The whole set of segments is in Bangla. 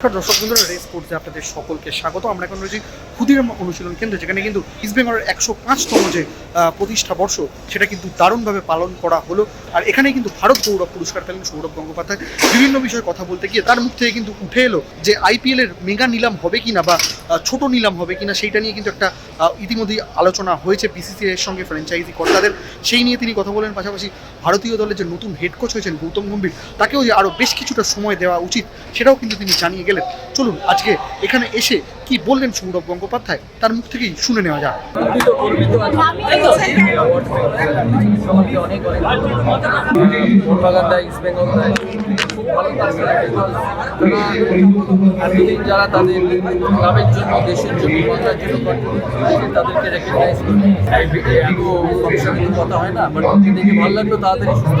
দর্শক বন্ধুরা, রেস স্পোর্টসে আপনাদের সকলকে স্বাগত। আমরা এখন রয়েছি ক্ষুদিরাম অনুশীলন কেন্দ্র, যেখানে কিন্তু ইস্ট বেঙ্গলের একশো পাঁচতম যে প্রতিষ্ঠা বর্ষ, সেটা কিন্তু দারুণভাবে পালন করা হলো। আর এখানে কিন্তু ভারত গৌরব পুরস্কার পেলেন সৌরভ গঙ্গোপাধ্যায়। বিভিন্ন বিষয়ে কথা বলতে গিয়ে তার মুখ থেকে কিন্তু উঠে এলো যে আইপিএল এর মেগা নিলাম হবে কিনা বা ছোট নিলাম হবে কিনা, সেইটা নিয়ে কিন্তু একটা ইতিমধ্যেই আলোচনা হয়েছে বিসিসিআই এর সঙ্গে ফ্র্যাঞ্চাইজি কর্তাদের। সেই নিয়ে তিনি কথা বলেন। পাশাপাশি ভারতীয় দলের যে নতুন হেড কোচ হয়েছেন গৌতম গম্ভীর, তাকেও যে আরও বেশ কিছুটা সময় দেওয়া উচিত, সেটাও কিন্তু তিনি জানিয়ে গেলেন। চলুন, আজকে এখানে এসে কি বললেন সৌরভ গঙ্গোপাধ্যায়? তার মুখ থেকেই শুনে নেওয়া যাক। যারা তাদের ক্লাবের জন্য, দেশের জন্য বাংলার জন্য তাদেরকে রেকগনাইজ এত কথা হয় না বাট দেখে ভালো লাগল, তাড়াতাড়ি সুস্থ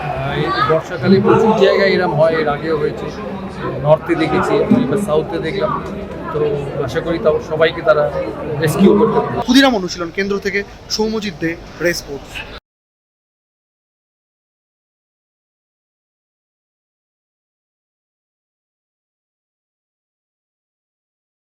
বর্ষাকালে প্রচুর জায়গায় এরম হয়, এর আগেও হয়েছে নর্থে দেখেছি বা সাউথে দেখলাম। তো আশা করি তাও সবাইকে তারা রেস্কিউ করতে পারে। ক্ষুদিরাম অনুশীলন কেন্দ্র থেকে সৌমজিৎ দে, রেস স্পোর্টস।